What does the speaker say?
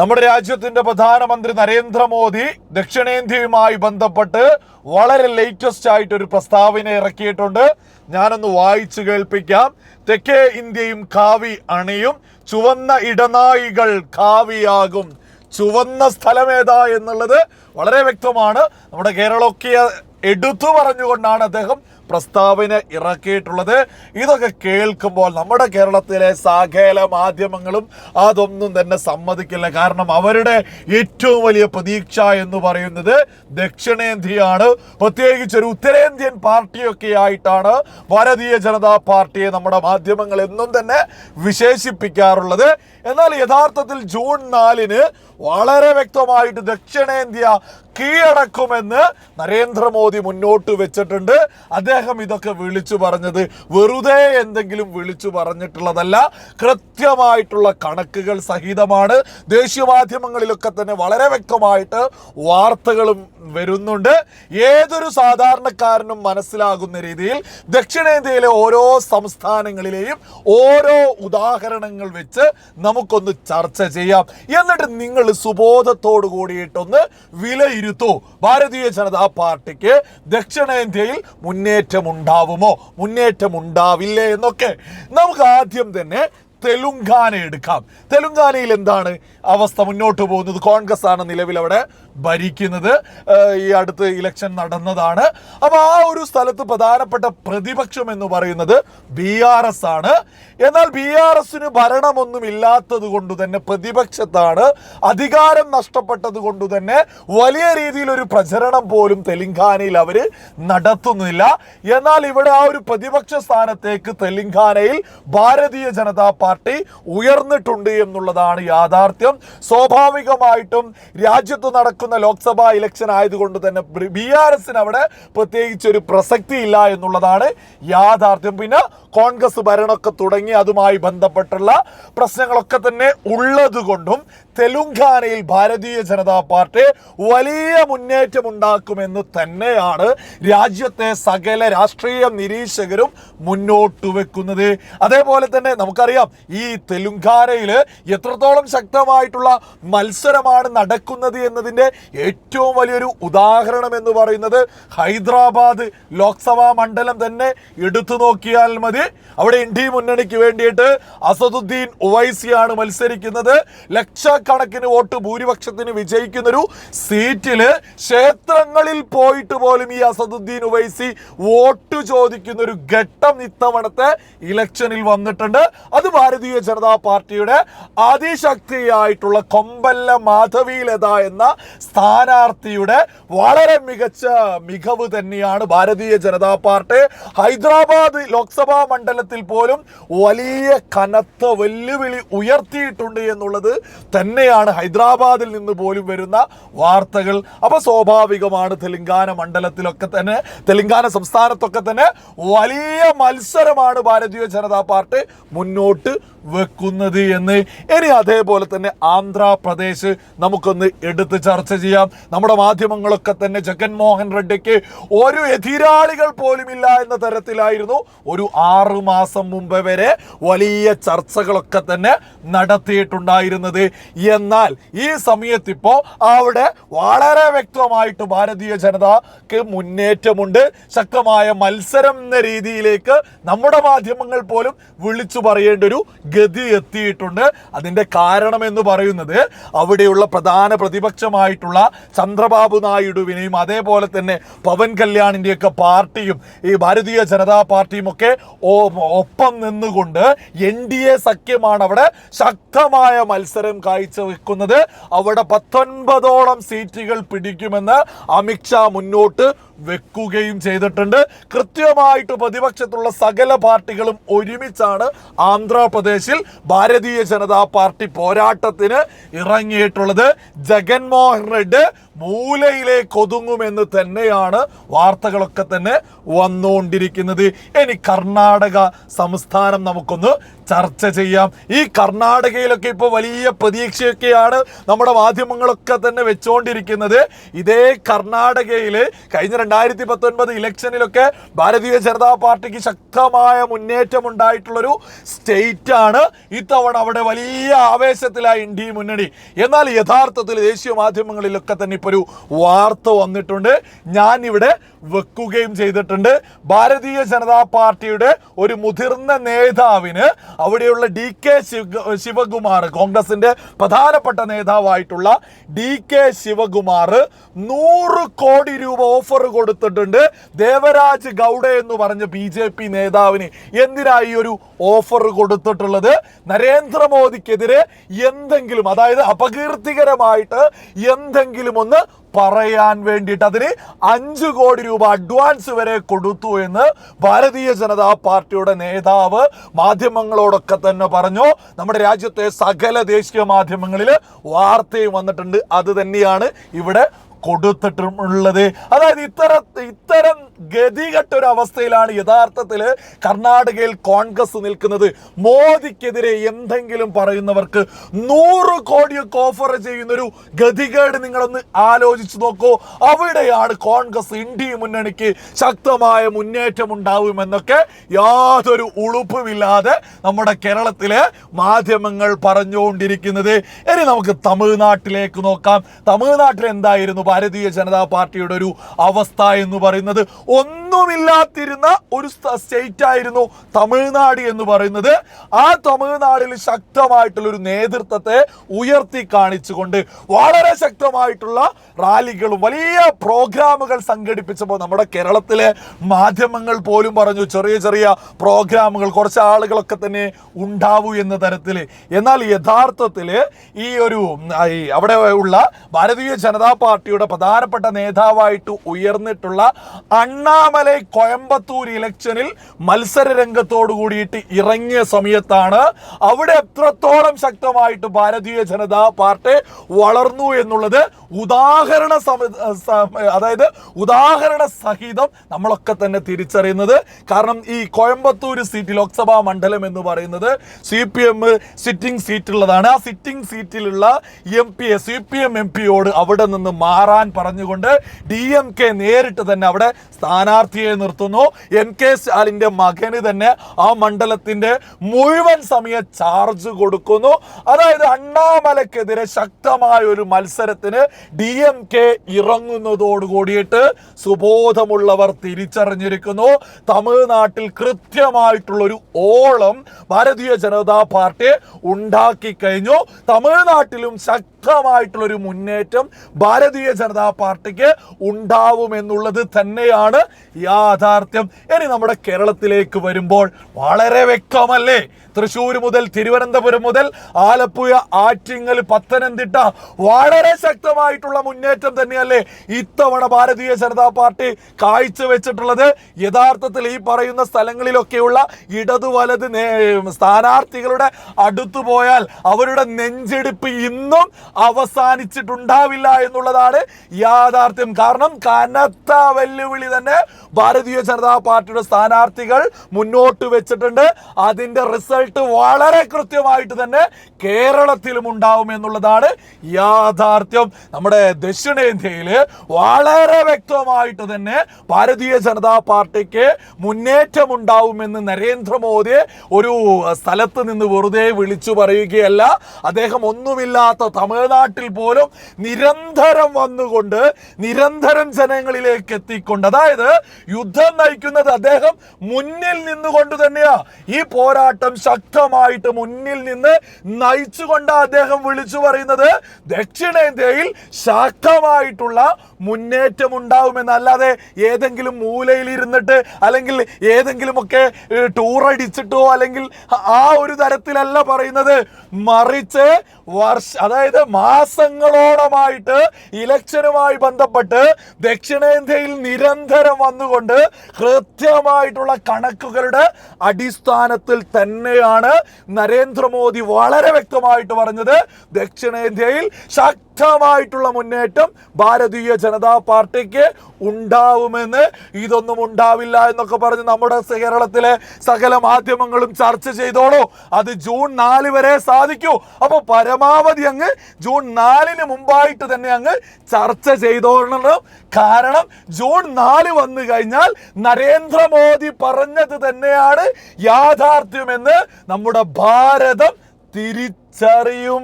നമ്മുടെ രാജ്യത്തിന്റെ പ്രധാനമന്ത്രി നരേന്ദ്രമോദി ദക്ഷിണേന്ത്യയുമായി ബന്ധപ്പെട്ട് വളരെ ലേറ്റസ്റ്റ് ആയിട്ട് ഒരു പ്രസ്താവന ഇറക്കിയിട്ടുണ്ട്. ഞാനൊന്ന് വായിച്ചു കേൾപ്പിക്കാം. തെക്കേ ഇന്ത്യയും കാവി അണിയും ചുവന്ന ഇടനായികൾ കാവിയാകും. ചുവന്ന സ്ഥലമേതാ എന്നുള്ളത് വളരെ വ്യക്തമാണ്. നമ്മുടെ കേരളമൊക്കെ എടുത്തു പറഞ്ഞുകൊണ്ടാണ് അദ്ദേഹം പ്രസ്താവന ഇറക്കിയിട്ടുള്ളത്. ഇതൊക്കെ കേൾക്കുമ്പോൾ നമ്മുടെ കേരളത്തിലെ സാഖേല മാധ്യമങ്ങളും അതൊന്നും തന്നെ സമ്മതിക്കില്ല. കാരണം അവരുടെ ഏറ്റവും വലിയ പ്രതീക്ഷ എന്ന് പറയുന്നത് ദക്ഷിണേന്ത്യയാണ്. പ്രത്യേകിച്ച് ഒരു ഉത്തരേന്ത്യൻ പാർട്ടിയൊക്കെ ആയിട്ടാണ് ഭാരതീയ ജനതാ പാർട്ടിയെ നമ്മുടെ മാധ്യമങ്ങൾ എന്നും തന്നെ വിശേഷിപ്പിക്കാറുള്ളത്. എന്നാൽ യഥാർത്ഥത്തിൽ ജൂൺ നാലിന് വളരെ വ്യക്തമായിട്ട് ദക്ഷിണേന്ത്യ കീഴടക്കുമെന്ന് നരേന്ദ്രമോദി മുന്നോട്ട് വെച്ചിട്ടുണ്ട്. അദ്ദേഹം ഇതൊക്കെ വിളിച്ചു പറഞ്ഞത് വെറുതെ എന്തെങ്കിലും വിളിച്ചു പറഞ്ഞിട്ടുള്ളതല്ല കൃത്യമായിട്ടുള്ള കണക്കുകൾ സഹിതമാണ്. ദേശീയ മാധ്യമങ്ങളിലൊക്കെ തന്നെ വളരെ വ്യക്തമായിട്ട് വാർത്തകളും വരുന്നുണ്ട്. ഏതൊരു സാധാരണക്കാരനും മനസ്സിലാകുന്ന രീതിയിൽ ദക്ഷിണേന്ത്യയിലെ ഓരോ സംസ്ഥാനങ്ങളിലെയും ഓരോ ഉദാഹരണങ്ങൾ വെച്ച് നമുക്കൊന്ന് ചർച്ച ചെയ്യാം. എന്നിട്ട് നിങ്ങൾ സുബോധത്തോടു കൂടിയിട്ടൊന്ന് വിലയിരുത്തൂ. ഭാരതീയ ജനതാ പാർട്ടിക്ക് ദക്ഷിണേന്ത്യയിൽ മുന്നേറ്റം ഉണ്ടാവുമോ മുന്നേറ്റം ഉണ്ടാവില്ലേ എന്നൊക്കെ നമുക്ക് ആദ്യം തന്നെ തെലുങ്കാന എടുക്കാം. തെലുങ്കാനയിൽ എന്താണ് അവസ്ഥ മുന്നോട്ട് പോകുന്നത്? കോൺഗ്രസ് ആണ് നിലവിൽ അവിടെ ഭരിക്കുന്നത് ഈ അടുത്ത് ഇലക്ഷൻ നടന്നതാണ്. അപ്പോൾ ആ ഒരു സ്ഥലത്ത് പ്രധാനപ്പെട്ട പ്രതിപക്ഷം എന്ന് പറയുന്നത് ബി ആർ എസ് ആണ്. എന്നാൽ ബി ആർ എസിന് ഭരണമൊന്നും ഇല്ലാത്തത് കൊണ്ട് തന്നെ പ്രതിപക്ഷത്താണ് അധികാരം നഷ്ടപ്പെട്ടത് കൊണ്ട് തന്നെ വലിയ രീതിയിൽ ഒരു പ്രചരണം പോലും തെലങ്കാനയിൽ അവർ നടത്തുന്നില്ല. എന്നാൽ ഇവിടെ ആ ഒരു പ്രതിപക്ഷ സ്ഥാനത്തേക്ക് തെലങ്കാനയിൽ ഭാരതീയ ജനതാ പാർട്ടി ഉയർന്നിട്ടുണ്ട് എന്നുള്ളതാണ് യാഥാർത്ഥ്യം. സ്വാഭാവികമായിട്ടും രാജ്യത്ത് നടക്കുന്ന ലോക്സഭാ ഇലക്ഷൻ ആയതുകൊണ്ട് തന്നെ ബി ആർ എസിന് അവിടെ പ്രത്യേകിച്ച് ഒരു പ്രസക്തി ഇല്ല എന്നുള്ളതാണ് യാഥാർത്ഥ്യം. പിന്നെ കോൺഗ്രസ് ഭരണമൊക്കെ തുടങ്ങി അതുമായി ബന്ധപ്പെട്ടുള്ള പ്രശ്നങ്ങളൊക്കെ തന്നെ ഉള്ളതുകൊണ്ടും തെലുങ്കാനയിൽ ഭാരതീയ ജനതാ പാർട്ടി വലിയ മുന്നേറ്റം ഉണ്ടാക്കുമെന്ന് തന്നെയാണ് രാജ്യത്തെ സകല രാഷ്ട്രീയ നിരീക്ഷകരും മുന്നോട്ട് വെക്കുന്നത്. അതേപോലെ തന്നെ നമുക്കറിയാം ഈ തെലുങ്കാനയിൽ എത്രത്തോളം ശക്തമായിട്ടുള്ള മത്സരമാണ് നടക്കുന്നത് എന്നതിന്റെ ഏറ്റവും വലിയൊരു ഉദാഹരണം എന്ന് പറയുന്നത് ഹൈദരാബാദ് ലോക്സഭാ മണ്ഡലം തന്നെ എടുത്തു നോക്കിയാൽ മതി. അവിടെ ഇന്ത്യ മുന്നണിക്ക് വേണ്ടിയിട്ട് അസദുദ്ദീൻ ഉവൈസിയാണ് മത്സരിക്കുന്നത്. ലക്ഷക്കണക്കിന് വോട്ട് ഭൂരിപക്ഷത്തിന് വിജയിക്കുന്നൊരു സീറ്റിൽ ക്ഷേത്രങ്ങളിൽ പോയിട്ട് പോലും ഈ അസദുദ്ദീൻ ഉവൈസി വോട്ട് ചോദിക്കുന്ന ഒരു ഘട്ടം ഇത്തവണത്തെ ഇലക്ഷനിൽ വന്നിട്ടുണ്ട്. അത് ഭാരതീയ ജനതാ പാർട്ടിയുടെ അതിശക്തിയായിട്ടുള്ള കൊമ്പല്ല മാധവീലത എന്ന സ്ഥാനാർത്ഥിയുടെ വളരെ മികച്ച മികവ് തന്നെയാണ് ഭാരതീയ ജനതാ പാർട്ടി. ഹൈദരാബാദ് ലോക്സഭാ മണ്ഡലത്തിൽ പോലും വലിയ കനത്ത വെല്ലുവിളി ഉയർത്തിയിട്ടുണ്ട് എന്നുള്ളത് തന്നെയാണ് ഹൈദരാബാദിൽ നിന്ന് പോലും വരുന്ന വാർത്തകൾ. അപ്പൊ സ്വാഭാവികമാണ് തെലങ്കാന മണ്ഡലത്തിലൊക്കെ തന്നെ തെലങ്കാന സംസ്ഥാനത്തൊക്കെ തന്നെ വലിയ മത്സരമാണ് ഭാരതീയ ജനതാ പാർട്ടി മുന്നോട്ട് വെക്കുന്നത് എന്ന്. ഇനി അതേപോലെ തന്നെ ആന്ധ്രാപ്രദേശ് നമുക്കൊന്ന് എടുത്ത് ചർച്ച ചെയ്യാം. നമ്മുടെ മാധ്യമങ്ങളൊക്കെ തന്നെ ജഗൻമോഹൻ റെഡ്ഡിക്ക് ഒരു എതിരാളികൾ പോലുമില്ല എന്ന തരത്തിലായിരുന്നു ഒരു ആറു മാസം മുമ്പ് വരെ വലിയ ചർച്ചകളൊക്കെ തന്നെ നടത്തിയിട്ടുണ്ടായിരുന്നത്. എന്നാൽ ഈ സമയത്തിപ്പോൾ അവിടെ വളരെ വ്യക്തമായിട്ട് ഭാരതീയ ജനതക്ക് മുന്നേറ്റമുണ്ട്. ശക്തമായ മത്സരം എന്ന രീതിയിലേക്ക് നമ്മുടെ മാധ്യമങ്ങൾ പോലും വിളിച്ചു പറയേണ്ട ഒരു ഗതി എത്തിയിട്ടുണ്ട്. അതിന്റെ കാരണം എന്ന് പറയുന്നത് അവിടെയുള്ള പ്രധാന പ്രതിപക്ഷമായിട്ടുള്ള ചന്ദ്രബാബു നായിഡുവിനെയും അതേപോലെ തന്നെ പവൻ കല്യാണിന്റെയൊക്കെ പാർട്ടിയും ഈ ഭാരതീയ ജനതാ പാർട്ടിയും ഒക്കെ ഒപ്പം നിന്നുകൊണ്ട് എൻ ഡി എ സഖ്യമാണ് അവിടെ ശക്തമായ മത്സരം കാഴ്ചവെക്കുന്നത്. അവിടെ പത്തൊൻപതോളം സീറ്റുകൾ പിടിക്കുമെന്ന് അമിത്ഷാ മുന്നോട്ട് വെക്കുകയും ചെയ്തിട്ടുണ്ട്. കൃത്യമായിട്ട് പ്രതിപക്ഷത്തുള്ള സകല പാർട്ടികളും ഒരുമിച്ചാണ് ആന്ധ്രാപ്രദേശിൽ ഭാരതീയ ജനതാ പാർട്ടി പോരാട്ടത്തിന് ഇറങ്ങിയിട്ടുള്ളത്. ജഗൻമോഹൻ റെഡ്ഡി മൂലയിലേക്ക് ഒതുങ്ങുമെന്ന് തന്നെയാണ് വാർത്തകളൊക്കെ തന്നെ വന്നുകൊണ്ടിരിക്കുന്നത് ഇനി കർണാടക സംസ്ഥാനം നമുക്കൊന്ന് ചർച്ച ചെയ്യാം. ഈ കർണാടകയിലൊക്കെ ഇപ്പോൾ വലിയ പ്രതീക്ഷയൊക്കെയാണ് നമ്മുടെ മാധ്യമങ്ങളൊക്കെ തന്നെ വെച്ചുകൊണ്ടിരിക്കുന്നത് ഇതേ കർണാടകയിൽ കഴിഞ്ഞ രണ്ടായിരത്തി പത്തൊൻപത് ഇലക്ഷനിലൊക്കെ ഭാരതീയ ജനതാ പാർട്ടിക്ക് ശക്തമായ മുന്നേറ്റം ഉണ്ടായിട്ടുള്ളൊരു ആണ് ഇത്തവണ അവിടെ വലിയ ആവേശത്തിലായി ഇന്ത്യ മുന്നണി. എന്നാൽ യഥാർത്ഥത്തിൽ ദേശീയ മാധ്യമങ്ങളിലൊക്കെ തന്നെ ഇപ്പോൾ ഒരു വാർത്ത വന്നിട്ടുണ്ട്. ഞാൻ ഇവിടെ വെക്കുകയും ചെയ്തിട്ടുണ്ട്. ഭാരതീയ ജനതാ പാർട്ടിയുടെ ഒരു മുതിർന്ന നേതാവിന് അവിടെയുള്ള ഡി കെ ശിവകുമാർ കോൺഗ്രസിന്റെ പ്രധാനപ്പെട്ട നേതാവായിട്ടുള്ള ഡി കെ ശിവകുമാർ നൂറ് കോടി രൂപ ഓഫർ കൊടുത്തിട്ടുണ്ട്. ദേവരാജ് ഗൗഡ എന്ന് പറഞ്ഞ ബി ജെ പി നേതാവിന് എന്തിനായി ഒരു ഓഫർ കൊടുത്തിട്ടുള്ളത്? നരേന്ദ്രമോദിക്കെതിരെ എന്തെങ്കിലും അതായത് അപകീർത്തികരമായിട്ട് എന്തെങ്കിലും ഒന്ന് പറയാൻ വേണ്ടിയിട്ട് അതിന് അഞ്ചു കോടി രൂപ അഡ്വാൻസ് വരെ കൊടുത്തു എന്ന് ഭാരതീയ ജനതാ പാർട്ടിയുടെ നേതാവ് മാധ്യമങ്ങളോടൊക്കെ തന്നെ പറഞ്ഞു. നമ്മുടെ രാജ്യത്തെ സകല ദേശീയ മാധ്യമങ്ങളിൽ വാർത്തയും വന്നിട്ടുണ്ട്. അത് തന്നെയാണ് ഇവിടെ കൊടുത്തിട്ടുള്ളത് അതായത് ഇത്തര ഇത്തരം ഗതികെട്ട ഒരു അവസ്ഥയിലാണ് യഥാർത്ഥത്തിൽ കർണാടകയിൽ കോൺഗ്രസ് നിൽക്കുന്നത്. മോദിക്കെതിരെ എന്തെങ്കിലും പറയുന്നവർക്ക് നൂറ് കോടിയൊക്കെ ഓഫർ ചെയ്യുന്ന ഒരു ഗതികേട് നിങ്ങളൊന്ന് ആലോചിച്ചു നോക്കൂ. അവിടെയാണ് കോൺഗ്രസ് ഇന്ത്യ മുന്നണിക്ക് ശക്തമായ മുന്നേറ്റം ഉണ്ടാവുമെന്നൊക്കെ യാതൊരു ഉളുപ്പുമില്ലാതെ നമ്മുടെ കേരളത്തിലെ മാധ്യമങ്ങൾ പറഞ്ഞുകൊണ്ടിരിക്കുന്നത്. ഇനി നമുക്ക് തമിഴ്നാട്ടിലേക്ക് നോക്കാം. തമിഴ്നാട്ടിൽ എന്തായിരുന്നു ഭാരതീയ ജനതാ പാർട്ടിയുടെ ഒരു അവസ്ഥ എന്ന് പറയുന്നത് ഒന്നുമില്ലാതിരുന്ന ഒരു സ്റ്റേറ്റ് ആയിരുന്നു തമിഴ്നാട് എന്ന് പറയുന്നത്. ആ തമിഴ്നാടിൽ ശക്തമായിട്ടുള്ള ഒരു നേതൃത്വത്തെ ഉയർത്തി കാണിച്ചുകൊണ്ട് വളരെ ശക്തമായിട്ടുള്ള റാലികളും വലിയ പ്രോഗ്രാമുകൾ സംഘടിപ്പിച്ചപ്പോൾ നമ്മുടെ കേരളത്തിലെ മാധ്യമങ്ങൾ പോലും പറഞ്ഞു ചെറിയ ചെറിയ പ്രോഗ്രാമുകൾ കുറച്ച് ആളുകളൊക്കെ തന്നെ ഉണ്ടാവൂ എന്ന തരത്തിൽ. എന്നാൽ യഥാർത്ഥത്തിൽ ഈ ഒരു അവിടെ ഉള്ള ഭാരതീയ ജനതാ പാർട്ടിയുടെ പ്രധാനപ്പെട്ട നേതാവായിട്ട് ഉയർന്നിട്ടുള്ള അണ്ണാമലൈ കോയമ്പത്തൂർ ഇലക്ഷനിൽ മത്സര രംഗത്തോട് കൂടിയിട്ട് ഇറങ്ങിയ സമയത്താണ് അവിടെ എത്രത്തോളം ശക്തമായിട്ട് ഭാരതീയ ജനതാ പാർട്ടി വളർന്നു എന്നുള്ളത് ഉദാഹരണ അതായത് ഉദാഹരണ സഹിതം നമ്മളൊക്കെ തന്നെ തിരിച്ചറിയുന്നത്. കാരണം ഈ കോയമ്പത്തൂർ സീറ്റ് ലോക്സഭാ മണ്ഡലം എന്ന് പറയുന്നത് സി പി എം സിറ്റിംഗ് സീറ്റുള്ളതാണ്. ആ സിറ്റിംഗ് സീറ്റിലുള്ള എം പിയെ സി പി എം എം പിയോട് അവിടെ നിന്ന് മാറാൻ പറഞ്ഞുകൊണ്ട് ഡി എം കെ നേരിട്ട് തന്നെ അവിടെ സ്ഥാനാർത്ഥിയെ നിർത്തുന്നു. എൻ കെ സ്റ്റാലിന്റെ മകന് തന്നെ ആ മണ്ഡലത്തിന്റെ മുഴുവൻ സമയ ചാർജ് കൊടുക്കുന്നു. അതായത് അണ്ണാമലക്കെതിരെ ശക്തമായ ഒരു മത്സരത്തിന് ഡി എം കെ ഇറങ്ങുന്നതോട് കൂടിയിട്ട് സുബോധമുള്ളവർ തിരിച്ചറിഞ്ഞിരിക്കുന്നു. തമിഴ്നാട്ടിൽ കൃത്യമായിട്ടുള്ളൊരു ഓളം ഭാരതീയ ജനതാ പാർട്ടി ഉണ്ടാക്കി കഴിഞ്ഞു. തമിഴ്നാട്ടിലും ശക്തമായിട്ടുള്ള ഒരു മുന്നേറ്റം ഭാരതീയ ജനതാ പാർട്ടിക്ക് ഉണ്ടാവുമെന്നുള്ളത് തന്നെയാണ് യാഥാർത്ഥ്യം. ഇനി നമ്മുടെ കേരളത്തിലേക്ക് വരുമ്പോൾ വളരെ വ്യക്തമല്ലേ? തൃശ്ശൂർ മുതൽ തിരുവനന്തപുരം മുതൽ ആലപ്പുഴ ആറ്റിങ്ങൽ പത്തനംതിട്ട വളരെ ശക്തമായിട്ടുള്ള മുന്നേറ്റം തന്നെയല്ലേ ഇത്തവണ ഭാരതീയ ജനതാ പാർട്ടി കാഴ്ചവെച്ചിട്ടുള്ളത്? യഥാർത്ഥത്തിൽ ഈ പറയുന്ന സ്ഥലങ്ങളിലൊക്കെയുള്ള ഇടതു വലത് സ്ഥാനാർത്ഥികളുടെ അടുത്തു പോയാൽ അവരുടെ നെഞ്ചെടുപ്പ് ഇന്നും അവസാനിച്ചിട്ടുണ്ടാവില്ല എന്നുള്ളതാണ് യാഥാർത്ഥ്യം. കാരണം കനത്ത വെല്ലുവിളി തന്നെ ഭാരതീയ ജനതാ പാർട്ടിയുടെ സ്ഥാനാർത്ഥികൾ മുന്നോട്ട് വെച്ചിട്ടുണ്ട്. അതിന്റെ റിസൾട്ട് വളരെ കൃത്യമായിട്ട് തന്നെ കേരളത്തിലും ഉണ്ടാവും എന്നുള്ളതാണ് യാഥാർത്ഥ്യം. നമ്മുടെ ദക്ഷിണേന്ത്യയിൽ വളരെ വ്യക്തമായിട്ട് തന്നെ ഭാരതീയ ജനതാ പാർട്ടിക്ക് മുന്നേറ്റം ഉണ്ടാവുമെന്ന് നരേന്ദ്രമോദി ഒരു സ്ഥലത്ത് നിന്ന് വെറുതെ വിളിച്ചു പറയുകയല്ല. അദ്ദേഹം ഒന്നുമില്ലാത്ത തമിഴ്നാട്ടിൽ പോലും നിരന്തരം വന്നുകൊണ്ട് നിരന്തരം ജനങ്ങളിലേക്ക് എത്തിക്കൊണ്ട് അതായത് യുദ്ധം നയിക്കുന്നത് അദ്ദേഹം മുന്നിൽ നിന്നുകൊണ്ട് തന്നെയാ. ഈ പോരാട്ടം ശക്തമായിട്ട് മുന്നിൽ നിന്ന് നയിച്ചുകൊണ്ട് അദ്ദേഹം വിളിച്ചു പറയുന്നത് ദക്ഷിണേന്ത്യയിൽ ശക്തമായിട്ടുള്ള മുന്നേറ്റം ഉണ്ടാവുമെന്നല്ലാതെ ഏതെങ്കിലും മൂലയിൽ ഇരുന്നിട്ട് അല്ലെങ്കിൽ ഏതെങ്കിലുമൊക്കെ ടൂറടിച്ചിട്ടോ അല്ലെങ്കിൽ ആ ഒരു തരത്തിലല്ല പറയുന്നത്. മറിച്ച് വർഷ അതായത് മാസങ്ങളോളമായിട്ട് ഇലക്ഷനുമായി ബന്ധപ്പെട്ട് ദക്ഷിണേന്ത്യയിൽ നിരന്തരം വന്നുകൊണ്ട് കൃത്യമായിട്ടുള്ള കണക്കുകളുടെ അടിസ്ഥാനത്തിൽ തന്നെയാണ് നരേന്ദ്രമോദി വളരെ വ്യക്തമായിട്ട് പറഞ്ഞത് ദക്ഷിണേന്ത്യയിൽ ശക്തി ശക്തമായിട്ടുള്ള മുന്നേറ്റം ഭാരതീയ ജനതാ പാർട്ടിക്ക് ഉണ്ടാവുമെന്ന് ഇതൊന്നും ഉണ്ടാവില്ല എന്നൊക്കെ പറഞ്ഞ് നമ്മുടെ കേരളത്തിലെ സകല മാധ്യമങ്ങളും ചർച്ച ചെയ്തോളൂ. അത് ജൂൺ നാല് വരെ സാധിക്കൂ. അപ്പൊ പരമാവധി അങ്ങ് ജൂൺ നാലിന് മുമ്പായിട്ട് തന്നെ അങ്ങ് ചർച്ച ചെയ്തോളണം. കാരണം ജൂൺ നാല് വന്നു കഴിഞ്ഞാൽ നരേന്ദ്രമോദി പറഞ്ഞത് തന്നെയാണ് യാഥാർത്ഥ്യമെന്ന് നമ്മുടെ ഭാരതം തിരിച്ചറിയും.